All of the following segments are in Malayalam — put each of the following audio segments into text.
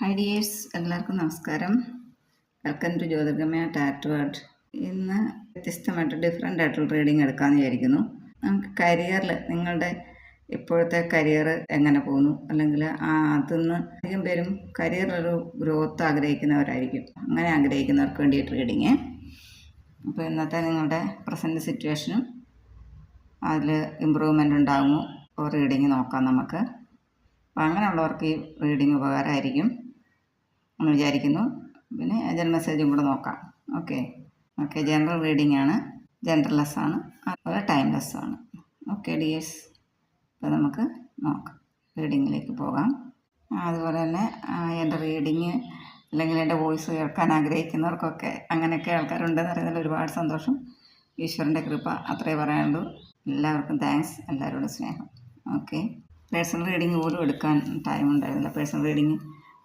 ഹൈ ഡിയേഴ്സ് എല്ലാവർക്കും നമസ്കാരം. വെൽക്കം ടു ജ്യോതിർഗമയ ടാറ്റ് വേർഡ് ഇന്ന് വ്യത്യസ്തമായിട്ട് ഡിഫറെന്റ് ആയിട്ടുള്ള റീഡിങ് എടുക്കാമെന്ന് വിചാരിക്കുന്നു. നമുക്ക് കരിയറിൽ നിങ്ങളുടെ ഇപ്പോഴത്തെ കരിയർ എങ്ങനെ പോകുന്നു? അല്ലെങ്കിൽ അതിന്ന് അധികം പേരും കരിയറിലൊരു ഗ്രോത്ത് ആഗ്രഹിക്കുന്നവരായിരിക്കും. അങ്ങനെ ആഗ്രഹിക്കുന്നവർക്ക് വേണ്ടിയിട്ട് റീഡിങ് അപ്പോൾ ഇന്നത്തെ നിങ്ങളുടെ പ്രസന്റ് സിറ്റുവേഷനും അതിൽ ഇമ്പ്രൂവ്മെന്റ് ഉണ്ടാകുമോ? റീഡിങ് നോക്കാം നമുക്ക്. അപ്പോൾ അങ്ങനെയുള്ളവർക്ക് ഈ റീഡിങ് ഉപകാരമായിരിക്കും. എന്ന് വിചാരിക്കുന്നു. പിന്നെ ജനറൽ മെസ്സേജും കൂടെ നോക്കാം. ഓക്കെ. ഓക്കെ ജനറൽ റീഡിംഗ് ആണ്. ജനറൽലെസ് ആണ്. അതുപോലെ ടൈംലെസ് ആണ്. Okay dears. അപ്പോൾ നമുക്ക് നോക്കാം. റീഡിങ്ങിലേക്ക് പോകാം. അതുപോലെ തന്നെ എന്റെ റീഡിങ് അല്ലെങ്കിൽ എന്റെ വോയിസ് കേൾക്കാൻ ആഗ്രഹിക്കുന്നവർക്കൊക്കെ അങ്ങനെയൊക്കെ ആൾക്കാരുണ്ടെന്ന് അറിയുന്നതിൽ ഒരുപാട് സന്തോഷം. ഈശ്വരന്റെ കൃപ അത്രേ പറയാനുള്ളൂ. എല്ലാവർക്കും താങ്ക്സ്. എല്ലാവരോടും സ്നേഹം. ഓക്കെ. പേഴ്സണൽ റീഡിങ് പോലും എടുക്കാൻ ടൈം ഉണ്ടായിരുന്നില്ല. പേഴ്സണൽ റീഡിങ്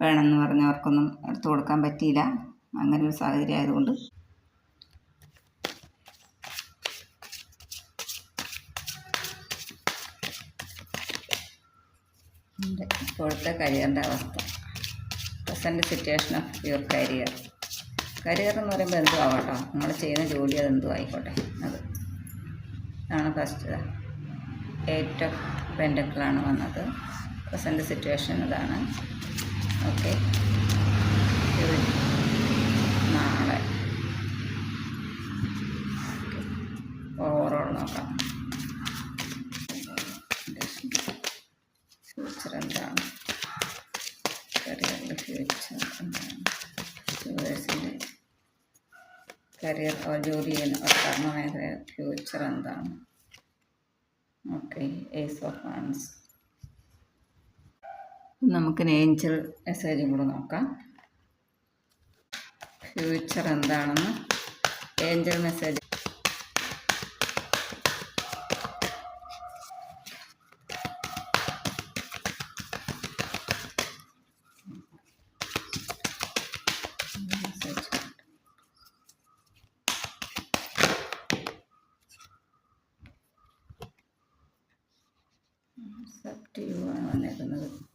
വേണമെന്ന് പറഞ്ഞവർക്കൊന്നും എടുത്തു കൊടുക്കാൻ പറ്റിയില്ല. അങ്ങനെ ഒരു സാഹചര്യം ആയതുകൊണ്ട്. ഇപ്പോഴത്തെ കരിയറിന്റെ അവസ്ഥ. Present situation of your career career എന്ന് പറയുമ്പോൾ എന്തും ആവട്ടോ. നമ്മൾ ചെയ്യുന്ന ജോലി അത് എന്തും ആയിക്കോട്ടെ. അത് ഇതാണ് ഫസ്റ്റ് എയ്റ്റ് ഓഫ് പെൻഡക്കിളാണ് വന്നത്. പ്രസന്റ് സിറ്റുവേഷൻ ഇതാണ്. ഓക്കെ. നാളെ. ഓവറോൾ നോക്കാം. ഫ്യൂച്ചർ എന്താണ് കരിയറിന്റെ ഫ്യൂച്ചർ എന്താണ്? യൂവേഴ്സിന്റെ കരിയർ ജോലി ചെയ്യുന്ന കർമ്മ മേഖല ഫ്യൂച്ചർ എന്താണ്? ഓക്കെ ഏസ് ഓഫ് ഹാൻഡ്സ് നമുക്ക് നേഞ്ചർ മെസ്സേജും കൂടെ നോക്കാം. ഫ്യൂച്ചർ എന്താണെന്ന് ഏഞ്ചൽ മെസ്സേജ് സബ്റ്റീവ് ആണ് വന്നിരിക്കുന്നത്.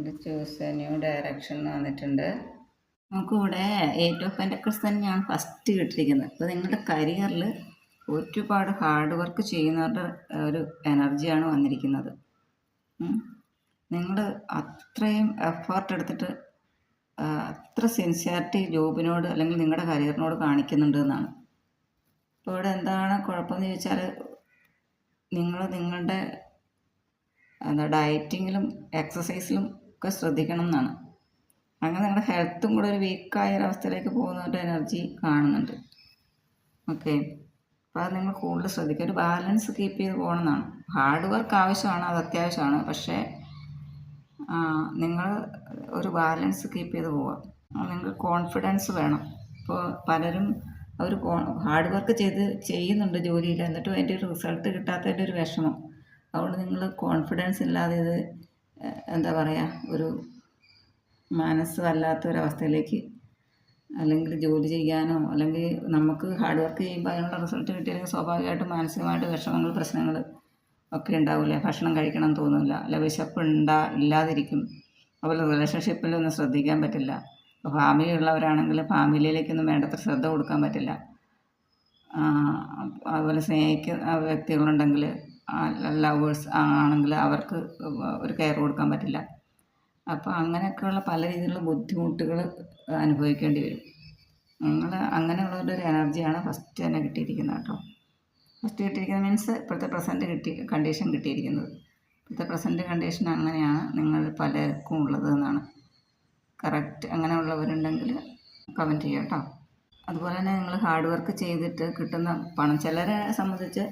എന്നിട്ട് ചൂസ് എ ന്യൂ ഡയറക്ഷൻ എന്ന് വന്നിട്ടുണ്ട്. നമുക്കിവിടെ എയ്റ്റ് ഓഫ് പെന്റക്കിൾസ് തന്നെയാണ് ഫസ്റ്റ് കിട്ടിയിരിക്കുന്നത് അപ്പോൾ നിങ്ങളുടെ കരിയറിൽ ഒരുപാട് ഹാർഡ് വർക്ക് ചെയ്യുന്നവരുടെ ഒരു എനർജിയാണ് വന്നിരിക്കുന്നത്. നിങ്ങൾ അത്രയും എഫേർട്ട് എടുത്തിട്ട് അത്ര സിൻസിയറിറ്റി ജോബിനോട് അല്ലെങ്കിൽ നിങ്ങളുടെ കരിയറിനോട് കാണിക്കുന്നുണ്ട് എന്നാണ്. ഇപ്പോൾ ഇവിടെ എന്താണ് കുഴപ്പമെന്ന് ചോദിച്ചാൽ നിങ്ങൾ നിങ്ങളുടെ എന്താ ഡയറ്റിങ്ങിലും എക്സസൈസിലും ഒക്കെ ശ്രദ്ധിക്കണം എന്നാണ് അങ്ങനെ നിങ്ങളുടെ ഹെൽത്തും കൂടെ ഒരു വീക്കായ ഒരവസ്ഥയിലേക്ക് ഒരു എനർജി കാണുന്നുണ്ട്. ഓക്കെ അപ്പോൾ അത് നിങ്ങൾ കൂടുതൽ ശ്രദ്ധിക്കുക. ഒരു ബാലൻസ് കീപ്പ് ചെയ്ത് പോകണം പോകണമെന്നാണ്. ഹാർഡ് വർക്ക് ആവശ്യമാണ് അത് അത്യാവശ്യമാണ്. പക്ഷേ നിങ്ങൾ ഒരു ബാലൻസ് കീപ്പ് ചെയ്ത് പോവുക. നിങ്ങൾ കോൺഫിഡൻസ് വേണം. ഇപ്പോൾ പലരും അവർ ഹാർഡ് വർക്ക് ചെയ്ത് ചെയ്യുന്നുണ്ട് ജോലിയിൽ എന്നിട്ടും അതിന്റെ ഒരു റിസൾട്ട് കിട്ടാത്തതിന്റെ ഒരു വിഷമം. അതുകൊണ്ട് നിങ്ങൾ കോൺഫിഡൻസ് ഇല്ലാതെ ഇത് എന്താ പറയുക ഒരു മനസ്സ് വല്ലാത്തൊരവസ്ഥയിലേക്ക് അല്ലെങ്കിൽ ജോലി ചെയ്യാനോ അല്ലെങ്കിൽ നമുക്ക് ഹാർഡ് വർക്ക് ചെയ്യുമ്പോൾ അതിനുള്ള റിസൾട്ട് കിട്ടിയില്ലെങ്കിൽ സ്വാഭാവികമായിട്ടും മാനസികമായിട്ട് വിഷമങ്ങൾ പ്രശ്നങ്ങൾ ഒക്കെ ഉണ്ടാവില്ല? ഭക്ഷണം കഴിക്കണം തോന്നില്ല അല്ല വിശപ്പ് ഉണ്ടാ ഇല്ലാതിരിക്കും. അതുപോലെ റിലേഷൻഷിപ്പിലൊന്നും ശ്രദ്ധിക്കാൻ പറ്റില്ല. ഇപ്പോൾ ഫാമിലി ഉള്ളവരാണെങ്കിൽ ഫാമിലിയിലേക്കൊന്നും വേണ്ടത്ര ശ്രദ്ധ കൊടുക്കാൻ പറ്റില്ല. അതുപോലെ സ്നേഹിക്കുന്ന വ്യക്തികളുണ്ടെങ്കിൽ ലവേഴ്സ് ആണെങ്കിൽ അവർക്ക് ഒരു കെയർ കൊടുക്കാൻ പറ്റില്ല. അപ്പോൾ അങ്ങനെയൊക്കെയുള്ള പല രീതിയിലുള്ള ബുദ്ധിമുട്ടുകൾ അനുഭവിക്കേണ്ടി വരും. നിങ്ങൾ അങ്ങനെയുള്ളവരുടെ ഒരു എനർജിയാണ് ഫസ്റ്റ് തന്നെ കിട്ടിയിരിക്കുന്നത് കേട്ടോ. ഫസ്റ്റ് കിട്ടിയിരിക്കുന്നത് മീൻസ് ഇപ്പോഴത്തെ പ്രസന്റ് കിട്ടി കണ്ടീഷൻ കിട്ടിയിരിക്കുന്നത്. ഇപ്പോഴത്തെ പ്രസന്റ് കണ്ടീഷൻ അങ്ങനെയാണ് നിങ്ങൾ പലർക്കും ഉള്ളത് എന്നാണ്. കറക്റ്റ് അങ്ങനെയുള്ളവരുണ്ടെങ്കിൽ കമന്റ് ചെയ്യാം കേട്ടോ. അതുപോലെ തന്നെ നിങ്ങൾ ഹാർഡ് വർക്ക് ചെയ്തിട്ട് കിട്ടുന്ന പണം. ചിലരെ സംബന്ധിച്ച്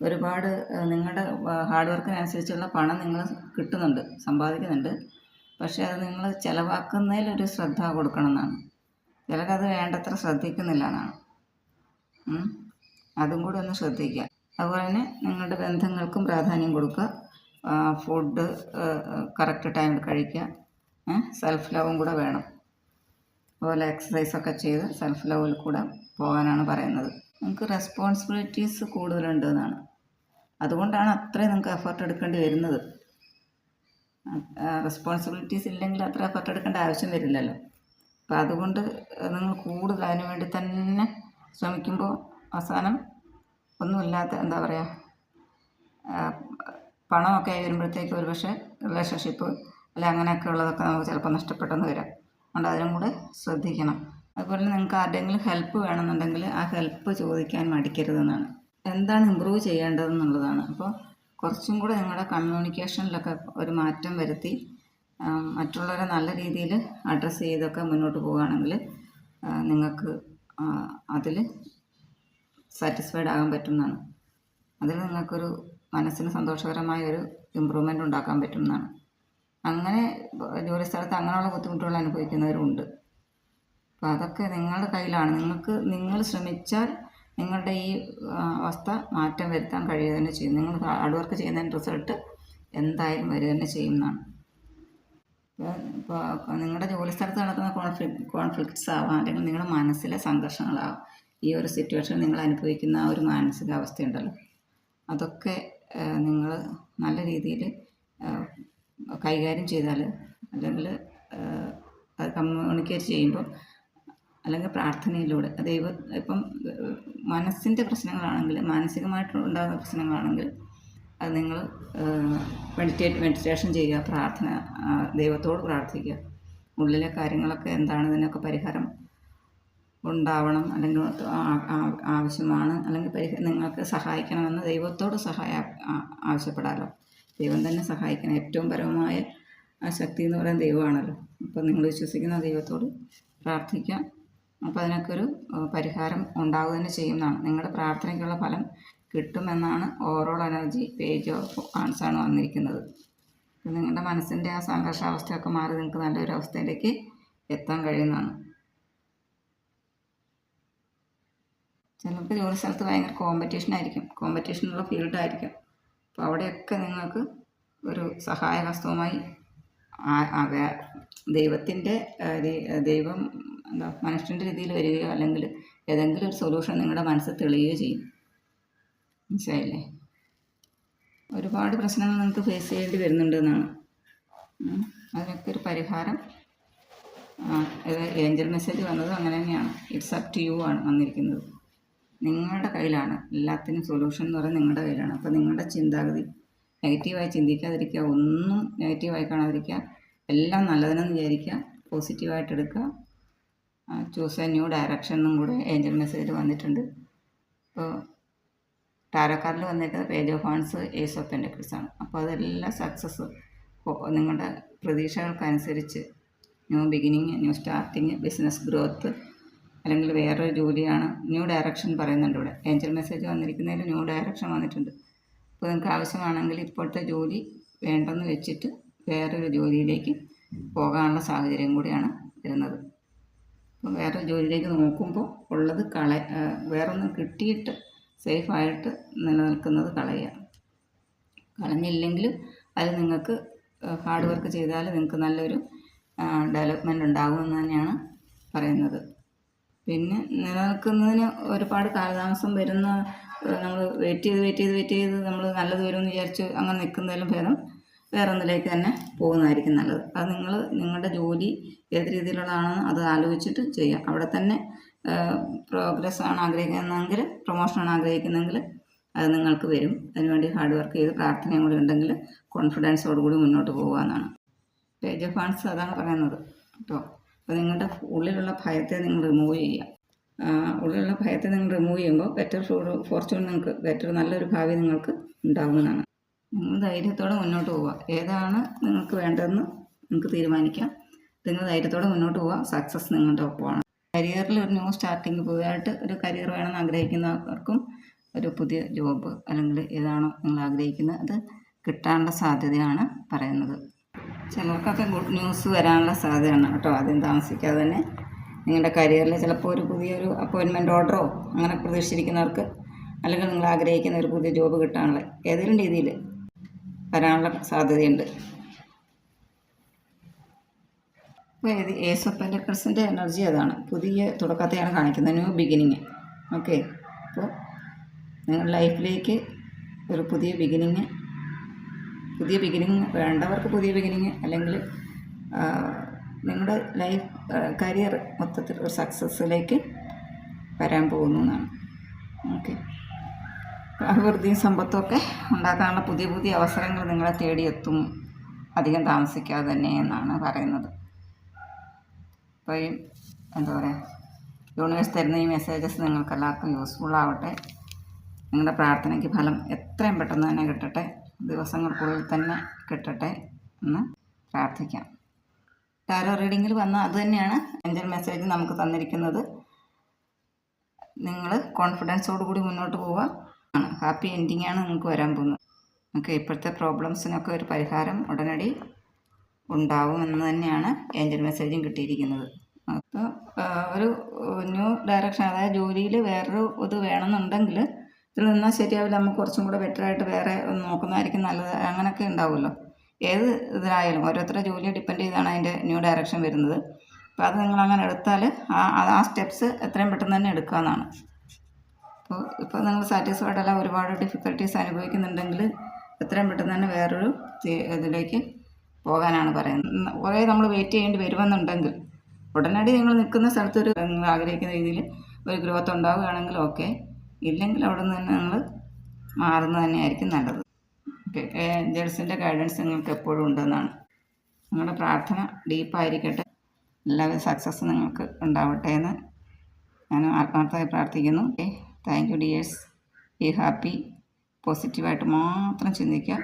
ഒരുപാട് നിങ്ങളുടെ ഹാർഡ് വർക്കിനനുസരിച്ചുള്ള പണം നിങ്ങൾ കിട്ടുന്നുണ്ട് സമ്പാദിക്കുന്നുണ്ട്. പക്ഷേ അത് നിങ്ങൾ ചിലവാക്കുന്നതിലൊരു ശ്രദ്ധ കൊടുക്കണം എന്നാണ് ചിലരത് വേണ്ടത്ര ശ്രദ്ധിക്കുന്നില്ല എന്നാണ് അതും കൂടി ഒന്ന് ശ്രദ്ധിക്കുക. അതുപോലെ തന്നെ നിങ്ങളുടെ ബന്ധങ്ങൾക്കും പ്രാധാന്യം കൊടുക്കുക. ഫുഡ് കറക്റ്റ് ടൈമിൽ കഴിക്കുക. സെൽഫ് ലവും കൂടെ വേണം. അതുപോലെ എക്സസൈസൊക്കെ ചെയ്ത് സെൽഫ് ലവിൽ കൂടെ പോകാനാണ് പറയുന്നത്. നമുക്ക് റെസ്പോൺസിബിലിറ്റീസ് കൂടുതലുണ്ട് എന്നാണ് അതുകൊണ്ടാണ് അത്രയും നിങ്ങൾക്ക് എഫർട്ട് എടുക്കേണ്ടി വരുന്നത്. റെസ്പോൺസിബിലിറ്റീസ് ഇല്ലെങ്കിൽ അത്ര എഫർട്ട് എടുക്കേണ്ട ആവശ്യം വരില്ലല്ലോ. അപ്പോൾ അതുകൊണ്ട് നിങ്ങൾ കൂടുതൽ അതിന് വേണ്ടി തന്നെ ശ്രമിക്കുമ്പോൾ അവസാനം ഒന്നുമില്ലാത്ത എന്താ പറയുക പണമൊക്കെ ആയി വരുമ്പോഴത്തേക്ക് ഒരു പക്ഷേ റിലേഷൻഷിപ്പ് അല്ലെ അങ്ങനെയൊക്കെ ഉള്ളതൊക്കെ നമുക്ക് ചിലപ്പോൾ നഷ്ടപ്പെട്ടെന്ന് വരാം. അതുകൊണ്ട് അതിനും കൂടെ ശ്രദ്ധിക്കണം. അതുപോലെ നിങ്ങൾക്ക് ആരുടെങ്കിലും ഹെൽപ്പ് വേണമെന്നുണ്ടെങ്കിൽ ആ ഹെൽപ്പ് ചോദിക്കാൻ മടിക്കരുതെന്നാണ്. എന്താണ് ഇമ്പ്രൂവ് ചെയ്യേണ്ടതെന്നുള്ളതാണ്. അപ്പോൾ കുറച്ചും കൂടെ നിങ്ങളുടെ കമ്മ്യൂണിക്കേഷനിലൊക്കെ ഒരു മാറ്റം വരുത്തി മറ്റുള്ളവരെ നല്ല രീതിയിൽ അഡ്രസ്സ് ചെയ്തൊക്കെ മുന്നോട്ട് പോവുകയാണെങ്കിൽ നിങ്ങൾക്ക് അതിൽ സാറ്റിസ്ഫൈഡ് ആകാൻ പറ്റുന്നതാണ്. അതിൽ നിങ്ങൾക്കൊരു മനസ്സിന് സന്തോഷകരമായ ഒരു ഇമ്പ്രൂവ്മെന്റ് ഉണ്ടാക്കാൻ പറ്റുന്നതാണ്. അങ്ങനെ ജോലി സ്ഥലത്ത് അങ്ങനെയുള്ള ബുദ്ധിമുട്ടുകൾ അനുഭവിക്കുന്നവരുണ്ട്. അപ്പോൾ അതൊക്കെ നിങ്ങളുടെ കയ്യിലാണ്. നിങ്ങൾക്ക് നിങ്ങൾ ശ്രമിച്ചാൽ നിങ്ങളുടെ ഈ അവസ്ഥ മാറ്റം വരുത്താൻ കഴിയുക തന്നെ ചെയ്യും. നിങ്ങൾ ഹാർഡ് വർക്ക് ചെയ്യുന്നതിന് റിസൾട്ട് എന്തായാലും വരിക തന്നെ ചെയ്യുന്നതാണ് ഇപ്പോൾ നിങ്ങളുടെ ജോലി സ്ഥലത്ത് നടക്കുന്ന കോൺഫ്ലിക്ട് കോൺഫ്ലിക്ട്സ് ആവാം. അല്ലെങ്കിൽ നിങ്ങളുടെ മനസ്സിലെ സംഘർഷങ്ങളാവാം. ഈ ഒരു സിറ്റുവേഷൻ നിങ്ങൾ അനുഭവിക്കുന്ന ആ ഒരു മാനസികാവസ്ഥയുണ്ടല്ലോ. അതൊക്കെ നിങ്ങൾ നല്ല രീതിയിൽ കൈകാര്യം ചെയ്താൽ അല്ലെങ്കിൽ അത് കമ്മ്യൂണിക്കേറ്റ് ചെയ്യുമ്പോൾ അല്ലെങ്കിൽ പ്രാർത്ഥനയിലൂടെ. ദൈവ ഇപ്പം മനസ്സിന്റെ പ്രശ്നങ്ങളാണെങ്കിൽ മാനസികമായിട്ട് ഉണ്ടാകുന്ന പ്രശ്നങ്ങളാണെങ്കിൽ അത് നിങ്ങൾ മെഡിറ്റേറ്റ് മെഡിറ്റേഷൻ ചെയ്യുക പ്രാർത്ഥന ദൈവത്തോട് പ്രാർത്ഥിക്കുക. ഉള്ളിലെ കാര്യങ്ങളൊക്കെ എന്താണ് ഇതിനൊക്കെ പരിഹാരം ഉണ്ടാവണം അല്ലെങ്കിൽ ആവശ്യമാണ് അല്ലെങ്കിൽ നിങ്ങൾക്ക് സഹായിക്കണമെന്ന് ദൈവത്തോട് സഹായ ആവശ്യപ്പെടാമല്ലോ ദൈവം തന്നെ സഹായിക്കണം. ഏറ്റവും പരമമായ ശക്തി എന്ന് പറയുന്നത് ദൈവമാണല്ലോ. അപ്പം നിങ്ങൾ വിശ്വസിക്കുന്ന ദൈവത്തോട് പ്രാർത്ഥിക്കാം അപ്പോൾ അതിനൊക്കെ ഒരു പരിഹാരം ഉണ്ടാവുക തന്നെ ചെയ്യുന്നതാണ് നിങ്ങളുടെ പ്രാർത്ഥനയ്ക്കുള്ള ഫലം കിട്ടുമെന്നാണ് ഓവറോൾ എനർജി പേജ് ഓഫ് ആണ് വന്നിരിക്കുന്നത്. നിങ്ങളുടെ മനസ്സിന്റെ ആ സംഘർഷാവസ്ഥയൊക്കെ മാറി നിങ്ങൾക്ക് നല്ലൊരു അവസ്ഥയിലേക്ക് എത്താൻ കഴിയുന്നതാണ്. ചിലർക്ക് ജോലി സ്ഥലത്ത് ഭയങ്കര കോമ്പറ്റീഷൻ ആയിരിക്കും. കോമ്പറ്റീഷനുള്ള ഫീൽഡായിരിക്കും അപ്പോൾ അവിടെയൊക്കെ നിങ്ങൾക്ക് ഒരു സഹായ ഹസ്തവുമായി ആ- ആ വേ- ദൈവത്തിന്റെ ദൈവം എന്താ മനുഷ്യന്റെ രീതിയിൽ വരികയോ അല്ലെങ്കിൽ ഏതെങ്കിലും ഒരു സൊല്യൂഷൻ നിങ്ങളുടെ മനസ്സിൽ തെളിയുകയോ ചെയ്യും. മനസ്സിലായില്ലേ? ഒരുപാട് പ്രശ്നങ്ങൾ നിങ്ങൾക്ക് ഫേസ് ചെയ്യേണ്ടി വരുന്നുണ്ട് എന്നാണ്. ഉം. അതിനൊക്കെ ഒരു പരിഹാരം ഏഞ്ചൽ മെസ്സേജ് വന്നത് അങ്ങനെ തന്നെയാണ്. ഇറ്റ്സ് അപ് ടു യു ആണ് വന്നിരിക്കുന്നത്. നിങ്ങളുടെ കയ്യിലാണ് എല്ലാത്തിനും സൊല്യൂഷൻ എന്ന് പറയുന്നത് നിങ്ങളുടെ കയ്യിലാണ്. അപ്പോൾ നിങ്ങളുടെ ചിന്താഗതി നെഗറ്റീവായി ചിന്തിക്കാതിരിക്കുക ഒന്നും നെഗറ്റീവായി കാണാതിരിക്കുക എല്ലാം നല്ലതിനെന്ന് വിചാരിക്കുക പോസിറ്റീവായിട്ട് എടുക്കുക. ചൂസ് എ ന്യൂ ഡയറക്ഷൻ എന്നും കൂടെ ഏഞ്ചൽ മെസ്സേജിൽ വന്നിട്ടുണ്ട്. അപ്പോൾ ടാരോക്കാർഡിൽ വന്നിട്ട് page of horns ace of pentacles ആണ്. അപ്പോൾ അതെല്ലാം സക്സസ് നിങ്ങളുടെ പ്രതീക്ഷകൾക്കനുസരിച്ച് new beginning new starting business growth അല്ലെങ്കിൽ വേറൊരു ജോലിയാണ് ന്യൂ ഡയറക്ഷൻ പറയുന്നുണ്ട് ഇവിടെ. ഏഞ്ചൽ മെസ്സേജ് വന്നിരിക്കുന്നതിൽ ന്യൂ ഡയറക്ഷൻ വന്നിട്ടുണ്ട്. അപ്പോൾ നിങ്ങൾക്ക് ആവശ്യമാണെങ്കിൽ ഇപ്പോഴത്തെ ജോലി വേണ്ടെന്ന് വെച്ചിട്ട് വേറൊരു ജോലിയിലേക്ക് പോകാനുള്ള സാഹചര്യം കൂടിയാണ് വരുന്നത്. അപ്പോൾ വേറൊരു ജോലിയിലേക്ക് നോക്കുമ്പോൾ ഉള്ളത് കള വേറൊന്നും കിട്ടിയിട്ട് സേഫായിട്ട് നിലനിൽക്കുന്നത് കളയുക. കളഞ്ഞില്ലെങ്കിലും അത് നിങ്ങൾക്ക് ഹാർഡ് വർക്ക് ചെയ്താൽ നിങ്ങൾക്ക് നല്ലൊരു ഡെവലപ്മെന്റ് ഉണ്ടാകുമെന്ന് തന്നെയാണ് പറയുന്നത്. പിന്നെ നിലനിൽക്കുന്നതിന് ഒരുപാട് കാലതാമസം വരുന്ന നമ്മൾ വെയിറ്റ് ചെയ്ത് വെയിറ്റ് ചെയ്ത് വെയിറ്റ് ചെയ്ത് നമ്മൾ നല്ലത് വരുമെന്ന് വിചാരിച്ച് അങ്ങനെ നിൽക്കുന്നതിലും ഭേദം വേറെ ഒന്നിലേക്ക് തന്നെ പോകുന്നതായിരിക്കും നല്ലത്. അത് നിങ്ങൾ നിങ്ങളുടെ ജോലി ഏത് രീതിയിലുള്ളതാണെന്ന് അത് ആലോചിച്ചിട്ട് ചെയ്യുക അവിടെ തന്നെ പ്രോഗ്രസ് ആണ് ആഗ്രഹിക്കുന്നതെങ്കിൽ പ്രൊമോഷനാണ് ആഗ്രഹിക്കുന്നതെങ്കിൽ അത് നിങ്ങൾക്ക് വരും. അതിനുവേണ്ടി ഹാർഡ് വർക്ക് ചെയ്ത് പ്രാർത്ഥനയും കൂടി ഉണ്ടെങ്കിൽ കോൺഫിഡൻസോടുകൂടി മുന്നോട്ട് പോകുക എന്നാണ്. പേജ് ഓഫ് ഫണ്ട്സ് അതാണ് പറയുന്നത്. കേട്ടോ. അപ്പോൾ നിങ്ങളുടെ ഉള്ളിലുള്ള ഭയത്തെ നിങ്ങൾ റിമൂവ് ചെയ്യുക. ഉള്ളിലുള്ള ഭയത്തെ നിങ്ങൾ റിമൂവ് ചെയ്യുമ്പോൾ ബെറ്റർ ഫോർച്യൂൺ നിങ്ങൾക്ക് ബെറ്റർ നല്ലൊരു ഭാവി നിങ്ങൾക്ക് ഉണ്ടാകുന്നതാണ് നിങ്ങൾ ധൈര്യത്തോടെ മുന്നോട്ട് പോവുക. ഏതാണ് നിങ്ങൾക്ക് വേണ്ടതെന്ന് നിങ്ങൾക്ക് തീരുമാനിക്കാം. നിങ്ങൾ ധൈര്യത്തോടെ മുന്നോട്ട് പോവുക. സക്സസ് നിങ്ങളുടെ ഒപ്പമാണ്. കരിയറിൽ ഒരു ന്യൂ സ്റ്റാർട്ടിങ് പുതിയതായിട്ട് ഒരു കരിയർ വേണമെന്ന് ആഗ്രഹിക്കുന്നവർക്കും ഒരു പുതിയ ജോബ് അല്ലെങ്കിൽ ഏതാണോ നിങ്ങൾ ആഗ്രഹിക്കുന്നത് അത് കിട്ടാനുള്ള സാധ്യതയാണ് പറയുന്നത്. ചിലർക്കൊക്കെ ഗുഡ് ന്യൂസ് വരാനുള്ള സാധ്യതയാണ് കേട്ടോ. ആദ്യം താമസിക്കാതെ തന്നെ നിങ്ങളുടെ കരിയറിൽ ചിലപ്പോൾ ഒരു പുതിയൊരു അപ്പോയിൻമെന്റ് ഓർഡറോ അങ്ങനെ പ്രതീക്ഷിച്ചിരിക്കുന്നവർക്ക് അല്ലെങ്കിൽ നിങ്ങൾ ആഗ്രഹിക്കുന്ന ഒരു പുതിയ ജോബ് കിട്ടാനുള്ള ഏതെങ്കിലും രീതിയിൽ വരാനുള്ള സാധ്യതയുണ്ട്. അപ്പോൾ ഏത് ഏസ് ഓഫ് എനർജി അതാണ്. പുതിയ തുടക്കത്തെയാണ് കാണിക്കുന്നത്. ന്യൂ ബിഗിനിങ് ഓക്കെ അപ്പോൾ നിങ്ങളുടെ ലൈഫിലേക്ക് ഒരു പുതിയ ബിഗിനിങ് പുതിയ ബിഗിനിങ് വേണ്ടവർക്ക് പുതിയ ബിഗിനിങ് അല്ലെങ്കിൽ നിങ്ങളുടെ ലൈഫ് കരിയർ മൊത്തത്തിൽ ഒരു സക്സസ്സിലേക്ക് വരാൻ പോകുന്നു എന്നാണ്. ഓക്കെ അഭിവൃദ്ധിയും സമ്പത്തും ഉണ്ടാക്കാനുള്ള പുതിയ പുതിയ അവസരങ്ങൾ നിങ്ങളെ തേടിയെത്തും. അധികം താമസിക്കാതെ തന്നെ എന്നാണ് പറയുന്നത്. അപ്പോൾ എന്താ പറയുക യൂണിവേഴ്സ് തരുന്ന ഈ മെസ്സേജസ് നിങ്ങൾക്കെല്ലാവർക്കും യൂസ്ഫുൾ ആവട്ടെ. നിങ്ങളുടെ പ്രാർത്ഥനയ്ക്ക് ഫലം എത്രയും പെട്ടെന്ന് തന്നെ കിട്ടട്ടെ. ദിവസങ്ങൾക്കുള്ളിൽ തന്നെ കിട്ടട്ടെ എന്ന് പ്രാർത്ഥിക്കാം. ടാരോ റീഡിങ്ങിൽ വന്ന അത് തന്നെയാണ് ഏഞ്ചൽ മെസ്സേജ് നമുക്ക് തന്നിരിക്കുന്നത്. നിങ്ങൾ കോൺഫിഡൻസോട് കൂടി മുന്നോട്ട് പോവുക. ആണ്. ഹാപ്പി എൻഡിങ് ആണ് നിങ്ങൾക്ക് വരാൻ പോകുന്നത്. നമുക്ക് ഇപ്പോഴത്തെ പ്രോബ്ലംസിനൊക്കെ ഒരു പരിഹാരം ഉടനടി ഉണ്ടാവുമെന്ന് തന്നെയാണ് ഏഞ്ചൽ മെസ്സേജും കിട്ടിയിരിക്കുന്നത്. അപ്പോൾ ഒരു ന്യൂ ഡയറക്ഷൻ അതായത് ജോലിയിൽ വേറൊരു ഇത് വേണമെന്നുണ്ടെങ്കിൽ ഇതിൽ നിന്നാൽ ശരിയാവില്ല. നമുക്ക് കുറച്ചും കൂടെ ബെറ്ററായിട്ട് വേറെ നോക്കുന്നതായിരിക്കും നല്ലത്. അങ്ങനെയൊക്കെ ഉണ്ടാവുമല്ലോ. ഏത് ഇതിലായാലും ഓരോരുത്തരുടെ ജോലിയെ ഡിപ്പെൻഡ് ചെയ്താണ് അതിന്റെ ന്യൂ ഡയറക്ഷൻ വരുന്നത്. അപ്പോൾ അത് നിങ്ങൾ അങ്ങനെ എടുത്താൽ ആ ആ- സ്റ്റെപ്സ് എത്രയും പെട്ടെന്ന് തന്നെ എടുക്കാമെന്നാണ് അപ്പോൾ ഇപ്പോൾ നിങ്ങൾ സാറ്റിസ്ഫൈഡ് അല്ല ഒരുപാട് ഡിഫിക്കൽട്ടീസ് അനുഭവിക്കുന്നുണ്ടെങ്കിൽ എത്രയും പെട്ടെന്ന് തന്നെ വേറൊരു ഇതിലേക്ക് പോകാനാണ് പറയുന്നത്. കുറേ നമ്മൾ വെയിറ്റ് ചെയ്യേണ്ടി വരുമെന്നുണ്ടെങ്കിൽ ഉടനടി നിങ്ങൾ നിൽക്കുന്ന സ്ഥലത്തൊരു നിങ്ങൾ ആഗ്രഹിക്കുന്ന രീതിയിൽ ഒരു ഗ്രോത്ത് ഉണ്ടാവുകയാണെങ്കിൽ ഓക്കെ ഇല്ലെങ്കിൽ അവിടെ നിന്ന് തന്നെ നിങ്ങൾ മാറുന്നത് തന്നെയായിരിക്കും നല്ലത്. ഏഞ്ചൽസിന്റെ ഗൈഡൻസ് നിങ്ങൾക്ക് എപ്പോഴും ഉണ്ടെന്നാണ്. നിങ്ങളുടെ പ്രാർത്ഥന ഡീപ്പായിരിക്കട്ടെ. എല്ലാവരും സക്സസ് നിങ്ങൾക്ക് ഉണ്ടാവട്ടെ എന്ന് ഞാൻ ആത്മാർത്ഥമായി പ്രാർത്ഥിക്കുന്നു. Okay thank you dears be happy പോസിറ്റീവായിട്ട് മാത്രം ചിന്തിക്കുക.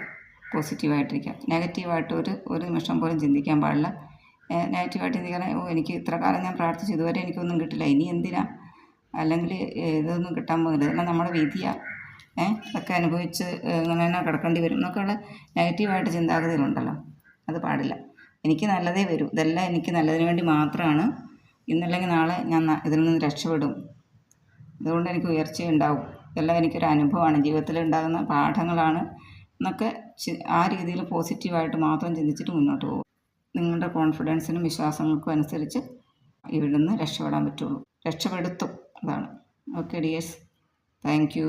പോസിറ്റീവായിട്ടിരിക്കുക നെഗറ്റീവായിട്ട് ഒരു ഒരു നിമിഷം പോലും ചിന്തിക്കാൻ പാടില്ല. നെഗറ്റീവായിട്ട് ചിന്തിക്കാൻ ഓ എനിക്ക് ഇത്ര കാലം ഞാൻ പ്രാർത്ഥിച്ചു. ഇതുവരെ എനിക്കൊന്നും കിട്ടില്ല. ഇനി എന്തിനാ? അല്ലെങ്കിൽ ഇതൊന്നും കിട്ടാൻ പോകുന്നില്ല. ഇതെല്ലാം നമ്മുടെ വിധിയാണ് ഏഹ് ഇതൊക്കെ അനുഭവിച്ച് ഇങ്ങനെ തന്നെ കിടക്കേണ്ടി വരും എന്നൊക്കെയുള്ള നെഗറ്റീവായിട്ട് ചിന്താഗതികളുണ്ടല്ലോ അത് പാടില്ല. എനിക്ക് നല്ലതേ വരും. ഇതെല്ലാം എനിക്ക് നല്ലതിന് വേണ്ടി മാത്രമാണ്. ഇന്നല്ലെങ്കിൽ നാളെ ഞാൻ ഇതിൽ നിന്ന് രക്ഷപ്പെടും. അതുകൊണ്ട് എനിക്ക് ഉയർച്ച ഉണ്ടാവും. ഇതെല്ലാം എനിക്കൊരു അനുഭവമാണ്. ജീവിതത്തിൽ ഉണ്ടാകുന്ന പാഠങ്ങളാണ് എന്നൊക്കെ ആ രീതിയിൽ പോസിറ്റീവായിട്ട് മാത്രം ചിന്തിച്ചിട്ട് മുന്നോട്ട് പോകും. നിങ്ങളുടെ കോൺഫിഡൻസിനും വിശ്വാസങ്ങൾക്കും അനുസരിച്ച് ഇവിടുന്ന് രക്ഷപ്പെടാൻ പറ്റുള്ളൂ. രക്ഷപ്പെടുത്തും. അതാണ് ഓക്കെ ഡിയേഴ്സ് താങ്ക് യു